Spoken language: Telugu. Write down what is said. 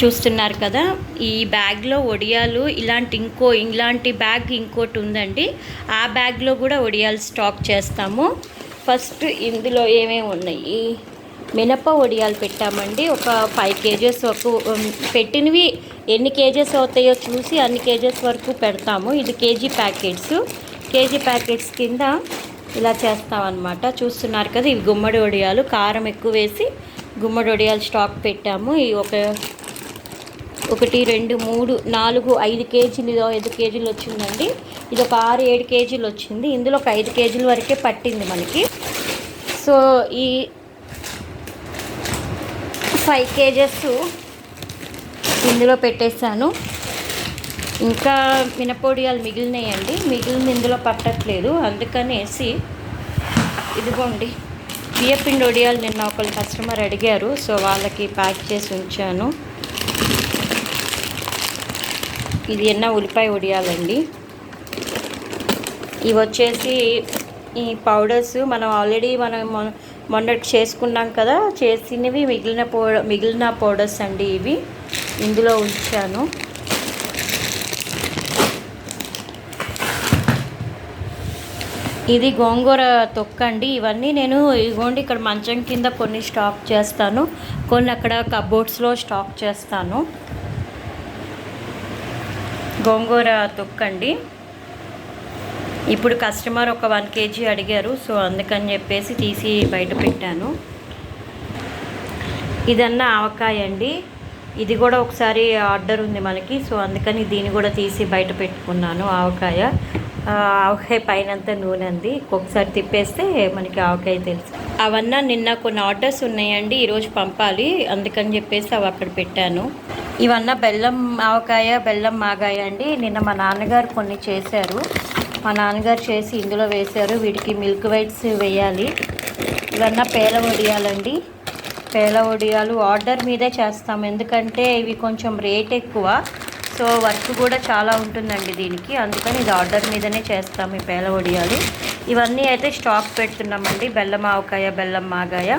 చూస్తున్నారు కదా ఈ బ్యాగ్లో వడియాలు ఇలాంటి ఇంకో ఇలాంటి బ్యాగ్ ఇంకోటి ఉందండి. ఆ బ్యాగ్లో కూడా వడియాలు స్టాక్ చేస్తాము. ఫస్ట్ ఇందులో ఏమేమి ఉన్నాయి? మినప వడియాలు పెట్టామండి. ఒక ఫైవ్ కేజెస్ వరకు పెట్టినవి ఎన్ని కేజెస్ అవుతాయో చూసి అన్ని కేజెస్ వరకు పెడతాము. ఇది కేజీ ప్యాకెట్స్. కేజీ ప్యాకెట్స్ కింద ఇలా చేస్తామన్నమాట. చూస్తున్నారు కదా ఇవి గుమ్మడి వడియాలు కారం ఎక్కువ వేసి గుమ్మడి వడియాలు స్టాక్ పెట్టాము. ఈ ఒక ఒకటి రెండు మూడు నాలుగు ఐదు కేజీలు ఇదో ఐదు కేజీలు వచ్చిందండి. ఇది ఒక ఆరు ఏడు కేజీలు వచ్చింది. ఇందులో ఒక ఐదు కేజీల వరకే పట్టింది మనకి. సో ఈ ఫైవ్ కేజెస్ ఇందులో పెట్టేశాను. ఇంకా మినపొడియాలు మిగిలినాయండి. మిగిలిన ఇందులో పట్టట్లేదు. అందుకనేసి ఇదిగోండి. బియ్యపిండి ఒడియాలు నిన్న ఒకళ్ళు కస్టమర్ అడిగారు. సో వాళ్ళకి ప్యాక్ చేసి ఉంచాను. ఇది ఎన్న ఉల్లిపాయ ఉడియాలండి ఇవి వచ్చేసి ఈ పౌడర్స్ మనం ఆల్రెడీ మనం మొన్నటి చేసుకున్నాం కదా చేసినవి మిగిలిన పౌ మిగిలిన పౌడర్స్ అండి ఇవి. ఇందులో ఉంచాను. ఇది గోంగూర తొక్క అండి. ఇవన్నీ నేను ఇదిగోండి ఇక్కడ మంచం కింద కొన్ని స్టాక్ చేస్తాను. కొన్ని అక్కడ కబోర్డ్స్లో స్టాక్ చేస్తాను. గోంగూర తొక్కండి. ఇప్పుడు కస్టమర్ ఒక వన్ కేజీ అడిగారు సో అందుకని చెప్పేసి తీసి బయట పెట్టాను. ఇదన్నా ఆవకాయ అండి. ఇది కూడా ఒకసారి ఆర్డర్ ఉంది మనకి సో అందుకని దీన్ని కూడా తీసి బయట పెట్టుకున్నాను ఆవకాయ. ఆ, ఆవకాయ పైనంతా నూనె అంది. ఒకసారి తిప్పేస్తే మనకి ఆవకాయ తెలుసు. అవన్నీ నిన్న కొన్ని ఆర్డర్స్ ఉన్నాయండి ఈరోజు పంపాలి అందుకని చెప్పేసి అవి అక్కడ పెట్టాను. ఇవన్న బెల్లం ఆవకాయ బెల్లం మాగాయ అండి. నిన్న మా నాన్నగారు కొన్ని చేశారు. మా నాన్నగారు చేసి ఇందులో వేశారు. వీటికి మిల్క్ వైట్స్ వేయాలి. ఇవన్న పేల వడియాలండి. పేల వడియాలు ఆర్డర్ మీదే చేస్తాం. ఎందుకంటే ఇవి కొంచెం రేట్ ఎక్కువ. సో వర్క్ కూడా చాలా ఉంటుందండి దీనికి. అందుకని ఇది ఆర్డర్ మీదనే చేస్తాం ఈ పేల వడియాలు. ఇవన్నీ అయితే స్టాక్ పెడుతున్నామండి. బెల్లం ఆవకాయ బెల్లం మాగాయ.